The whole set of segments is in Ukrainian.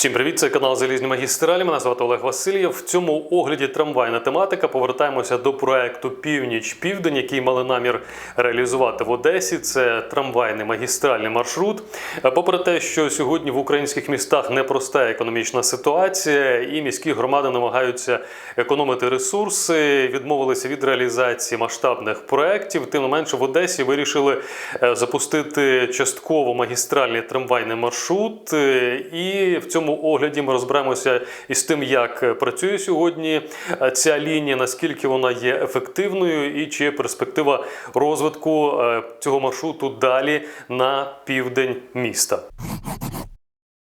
Всім привіт, це канал Залізні магістралі. Мене звати Олег Васильєв. В цьому огляді трамвайна тематика. Повертаємося до проекту Північ Південь, який мали намір реалізувати в Одесі. Це трамвайний магістральний маршрут. Попри те, що сьогодні в українських містах непроста економічна ситуація, і міські громади намагаються економити ресурси, відмовилися від реалізації масштабних проєктів. Тим не менше, в Одесі вирішили е, запустити частково магістральний трамвайний маршрут. Е, І в цьому огляді ми розберемося із тим, як працює сьогодні е, ця лінія, наскільки вона є ефективною, і чи є перспектива розвитку е, цього маршруту далі на південь міста.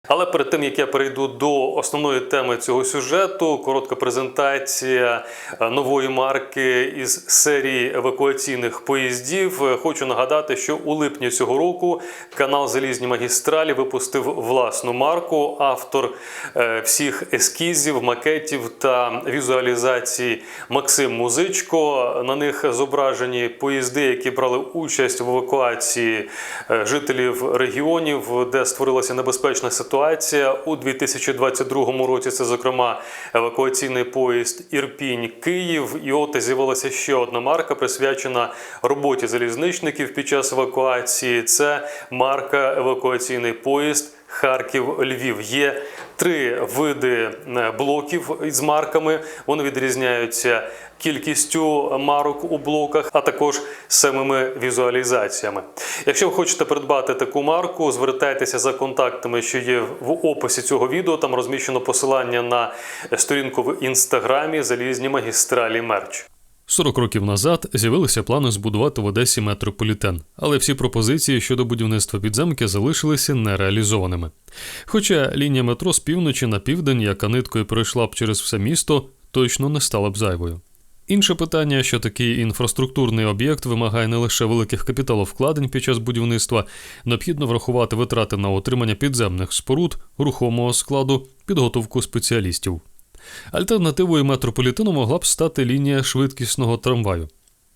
Але перед тим як я перейду до основної теми цього сюжету, коротка презентація е, нової марки із серії евакуаційних поїздів. Е, Хочу нагадати, що у липні цього року канал Залізні магістралі випустив власну марку. Автор е, всіх ескізів, макетів та візуалізацій Максим Музичко. На них зображені поїзди, які брали участь в евакуації жителів регіонів, де створилася небезпечна ситуація. У 2022 році це, зокрема, евакуаційний поїзд Ірпінь-Київ. І от з'явилася ще одна марка, присвячена роботі залізничників під час евакуації. Це марка евакуаційний поїзд. Харків Львів є три види е, блоків із марками. Вони відрізняються кількістю марок у блоках, а також самими візуалізаціями. Якщо ви хочете придбати таку марку, звертайтеся за контактами, що є в описі цього відео. Там розміщено посилання на сторінку в інстаграмі Залізні магістралі мерч. 40 років назад з'явилися плани збудувати в Одесі метрополітен, але всі пропозиції щодо будівництва підземки залишилися нереалізованими. Хоча лінія метро з півночі на південь, яка ниткою пройшла б через все місто, точно не стала б зайвою. Інше питання, що такий інфраструктурний об'єкт вимагає не лише великих капіталовкладень під час будівництва, необхідно врахувати витрати на отримання підземних споруд, рухомого складу, підготовку спеціалістів. Альтернативою метрополітену могла б стати лінія швидкісного трамваю.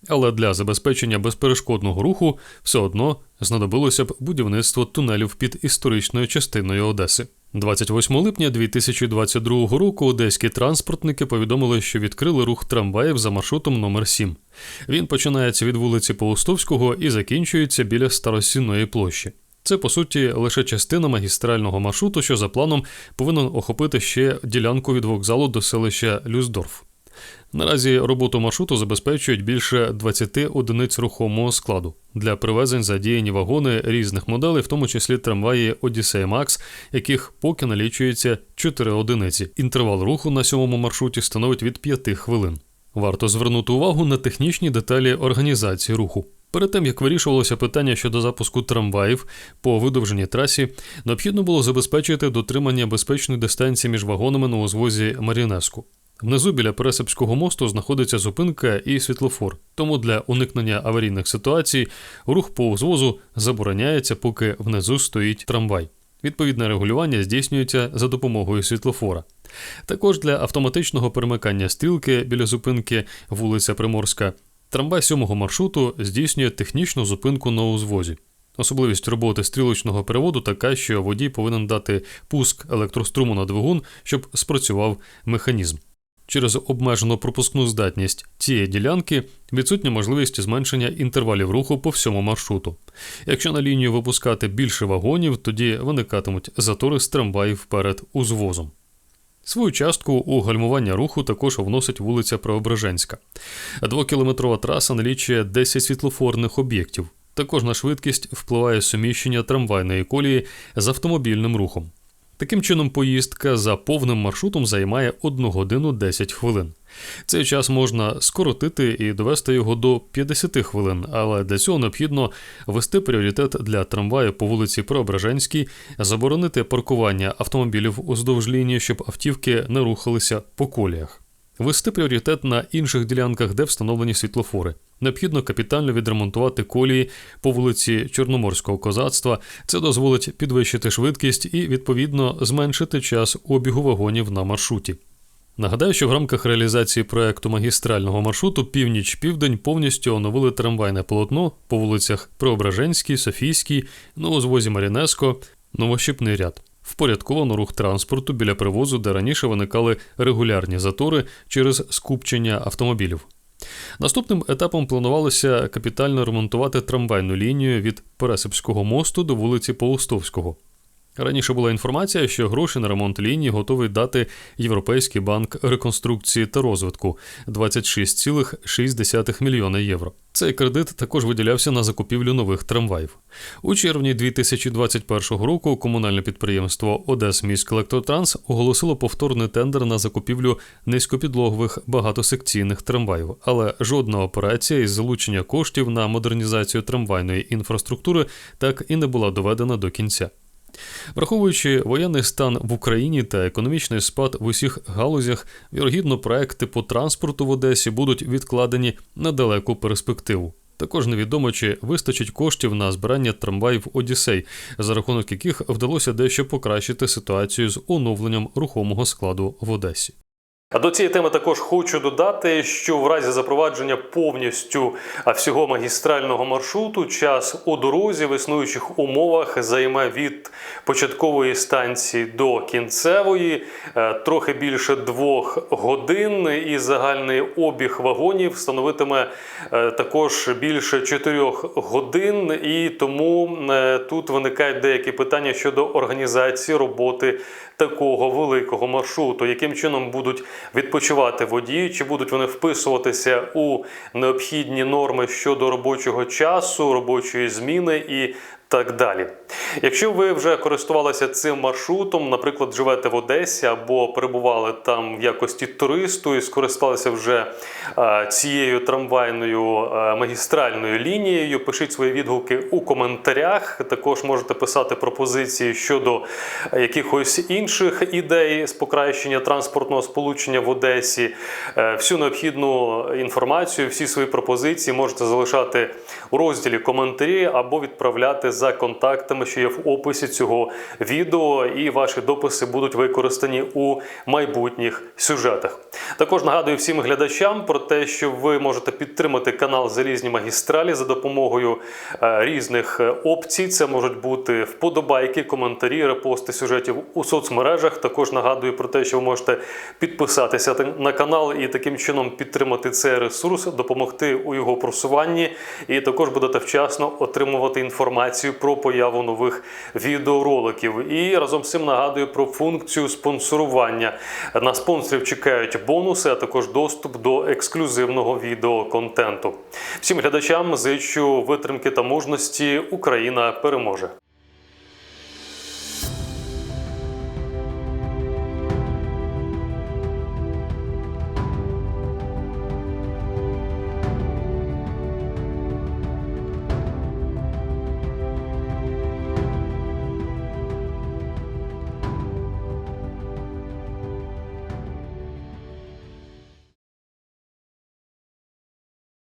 Але для забезпечення безперешкодного руху все одно знадобилося б будівництво тунелів під історичною частиною Одеси. 28 липня 2022 року одеські транспортники повідомили, що відкрили рух трамваїв за маршрутом номер 7 Він починається від вулиці Паустовського і закінчується біля Старосінної площі. Це по суті лише частина магістрального маршруту, що за планом повинен охопити ще ділянку від вокзалу до селища Люсдорф. Наразі роботу маршруту забезпечують більше 20 одиниць рухомого складу. Для привезень задіяні вагони різних моделей, в тому числі трамваї Odyssey Max, яких поки налічується 4 одиниці. Інтервал руху на сьомому маршруті становить від 5 хвилин. Варто звернути увагу на технічні деталі організації руху. Перед тим як вирішувалося питання щодо запуску трамваїв по видовженій трасі, необхідно було забезпечити дотримання безпечної дистанції між вагонами на узвозі Марінеску. Внизу біля Пересипського мосту знаходиться зупинка і світлофор, тому для уникнення аварійних ситуацій рух по узвозу забороняється, поки внизу стоїть трамвай. Відповідне регулювання здійснюється за допомогою світлофора. Також для автоматичного перемикання стрілки біля зупинки вулиця Приморська трамвай сьомого маршруту здійснює технічну зупинку на узвозі. Особливість роботи стрілочного переводу така, що водій повинен дати пуск електроструму на двигун, щоб спрацював механізм. Через обмежену пропускну здатність цієї ділянки відсутня можливість зменшення інтервалів руху по всьому маршруту. Якщо на лінію випускати більше вагонів, тоді виникатимуть затори з трамваїв перед узвозом. Свою частку у гальмування руху також вносить вулиця Преображенська. Двокілометрова траса налічує 10 світлофорних об'єктів. Також на швидкість впливає суміщення трамвайної колії з автомобільним рухом. Таким чином, поїздка за повним маршрутом займає 1 годину 10 хвилин. Цей час можна скоротити і довести його до 50 хвилин, але для цього необхідно вести пріоритет для трамваю по вулиці Преображенській, заборонити паркування автомобілів уздовж лінії, щоб автівки не рухалися по коліях. Ввести пріоритет на інших ділянках, де встановлені світлофори. Необхідно капітально відремонтувати колії по вулиці Чорноморського козацтва. Це дозволить підвищити швидкість і, відповідно, зменшити час обігу вагонів на маршруті. Нагадаю, що в рамках реалізації проекту магістрального маршруту Північ-Південь повністю оновили трамвайне полотно по вулицях Преображенській, Софійській, Новозвозі Марінеско, Новощипний ряд. Впорядковано рух транспорту біля привозу, де раніше виникали регулярні затори через скупчення автомобілів. Наступним етапом планувалося капітально ремонтувати трамвайну лінію від Пересипського мосту до вулиці Полустовського. Раніше була інформація, що гроші на ремонт лінії готовий дати Європейський банк реконструкції та розвитку 26,6 мільйона євро. Цей кредит також виділявся на закупівлю нових трамваїв. У червні 2021 року комунальне підприємство Одесміськелектротранс оголосило повторний тендер на закупівлю низькопідлогових багатосекційних трамваїв, але жодна операція із залучення коштів на модернізацію трамвайної інфраструктури так і не була доведена до кінця. Враховуючи воєнний стан в Україні та економічний спад в усіх галузях, вірогідно, проекти по транспорту в Одесі будуть відкладені на далеку перспективу. Також невідомо, чи вистачить коштів на збирання трамваїв Одіссей, за рахунок яких вдалося дещо покращити ситуацію з оновленням рухомого складу в Одесі. А до цієї теми також хочу додати, що в разі запровадження повністю всього магістрального маршруту час у дорозі в існуючих умовах займе від початкової станції до кінцевої е, трохи більше двох годин, і загальний обіг вагонів становитиме е, також більше чотирьох годин. І тому е, тут виникають деякі питання щодо організації роботи такого великого маршруту, яким чином будуть відпочивати водії, чи будуть вони вписуватися у необхідні норми щодо робочого часу, робочої зміни? І так далі. Якщо ви вже користувалися цим маршрутом, наприклад, живете в Одесі або перебували там в якості туристу і скористалися вже е, цією трамвайною е, магістральною лінією, пишіть свої відгуки у коментарях. Також можете писати пропозиції щодо якихось інших ідей з покращення транспортного сполучення в Одесі. Е, Всю необхідну інформацію, всі свої пропозиції можете залишати у розділі коментарі або відправляти за контактами, що є в описі цього відео, і ваші дописи будуть використані у майбутніх сюжетах. Також нагадую всім глядачам про те, що ви можете підтримати канал Залізні магістралі за допомогою е, різних е, опцій. Це можуть бути вподобайки, коментарі, репости сюжетів у соцмережах. Також нагадую про те, що ви можете підписатися на канал і таким чином підтримати цей ресурс, допомогти у його просуванні, і також будете вчасно отримувати інформацію про появу нових відеороликів. І разом з цим нагадую про функцію спонсорування. На спонсорів чекають бонуси, а також доступ до ексклюзивного відеоконтенту. Всім глядачам зичу витримки та мужності. Україна переможе.